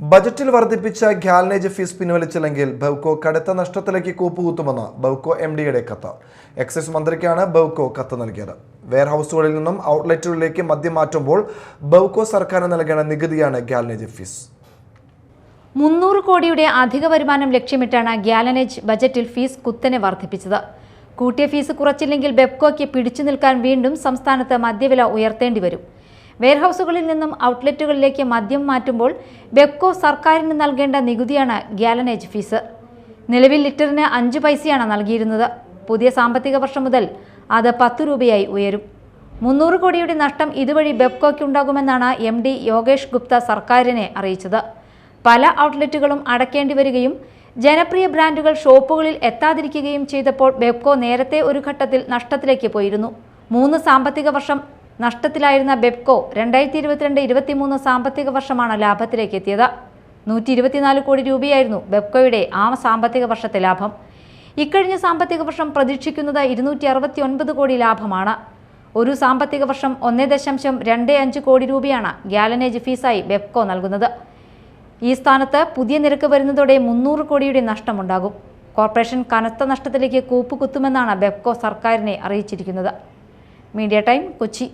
ബജറ്റിൽ വർദ്ധിപ്പിച്ച ഗ്യാലനേജ് ഫീസ് പിൻവലിച്ചില്ലെങ്കിൽ ബൗക്കോ കടുത്ത നഷ്ടത്തിലേക്ക് കൂപ്പുകുത്തുമെന്ന് ബൗക്കോ എം ഡിയുടെ കത്ത്. എക്സൈസ് മന്ത്രിക്കാണ് ബൗക്കോ കത്ത് നൽകിയത്. വെയർഹൌസുകളിൽ നിന്നും ഔട്ട്ലെറ്റുകളിലേക്ക് മദ്യം മാറ്റുമ്പോൾ ബൗക്കോ സർക്കാരിന് നൽകേണ്ട നികുതിയാണ് ഗ്യാലനേജ് ഫീസ്. മുന്നൂറ് കോടിയുടെ അധിക വരുമാനം ലക്ഷ്യമിട്ടാണ് ഗ്യാലനേജ് ബജറ്റിൽ ഫീസ് കുത്തനെ വർദ്ധിപ്പിച്ചത്. കൂട്ടിയ ഫീസ് കുറച്ചില്ലെങ്കിൽ ബെപ്കോയ്ക്ക് പിടിച്ചു നിൽക്കാൻ വീണ്ടും സംസ്ഥാനത്ത് മദ്യവില ഉയർത്തേണ്ടി വരും. വെയർഹൌസുകളിൽ നിന്നും ഔട്ട്ലെറ്റുകളിലേക്ക് മദ്യം മാറ്റുമ്പോൾ ബെപ്കോ സർക്കാരിന് നൽകേണ്ട നികുതിയാണ് ഗ്യാലനേജ് ഫീസ്. നിലവിൽ ലിറ്ററിന് അഞ്ച് പൈസയാണ് നൽകിയിരുന്നത്. പുതിയ സാമ്പത്തിക വർഷം മുതൽ അത് പത്ത് രൂപയായി ഉയരും. മുന്നൂറ് കോടിയുടെ നഷ്ടം ഇതുവഴി ബെപ്കോയ്ക്കുണ്ടാകുമെന്നാണ് എം ഡി യോഗേഷ് ഗുപ്ത സർക്കാരിനെ അറിയിച്ചത്. പല ഔട്ട്ലെറ്റുകളും അടയ്ക്കേണ്ടി വരികയും ജനപ്രിയ ബ്രാൻഡുകൾ ഷോപ്പുകളിൽ എത്താതിരിക്കുകയും ചെയ്തപ്പോൾ ബെപ്കോ നേരത്തെ ഒരു ഘട്ടത്തിൽ നഷ്ടത്തിലേക്ക് പോയിരുന്നു. മൂന്ന് സാമ്പത്തിക വർഷം നഷ്ടത്തിലായിരുന്ന ബെപ്കോ രണ്ടായിരത്തി ഇരുപത്തിരണ്ട് ഇരുപത്തിമൂന്ന് സാമ്പത്തിക വർഷമാണ് ലാഭത്തിലേക്ക് എത്തിയത് നൂറ്റി ഇരുപത്തിനാല് കോടി രൂപയായിരുന്നു ബെപ്കോയുടെ ആ സാമ്പത്തിക വർഷത്തെ ലാഭം. ഇക്കഴിഞ്ഞ സാമ്പത്തിക വർഷം പ്രതീക്ഷിക്കുന്നത് ഇരുന്നൂറ്റി അറുപത്തി ഒൻപത് കോടി ലാഭമാണ്. ഒരു സാമ്പത്തിക വർഷം ഒന്നേ ദശാംശം രണ്ട് അഞ്ച് കോടി രൂപയാണ് ഗ്യാലനേജ് ഫീസായി ബെപ്കോ നൽകുന്നത്. ഈ സ്ഥാനത്ത് പുതിയ നിരക്ക് വരുന്നതോടെ മുന്നൂറ് കോടിയുടെ നഷ്ടമുണ്ടാകും. കോർപ്പറേഷൻ കനത്ത നഷ്ടത്തിലേക്ക് കൂപ്പുകുത്തുമെന്നാണ് ബെപ്കോ സർക്കാരിനെ അറിയിച്ചിരിക്കുന്നത്. Media time Kochi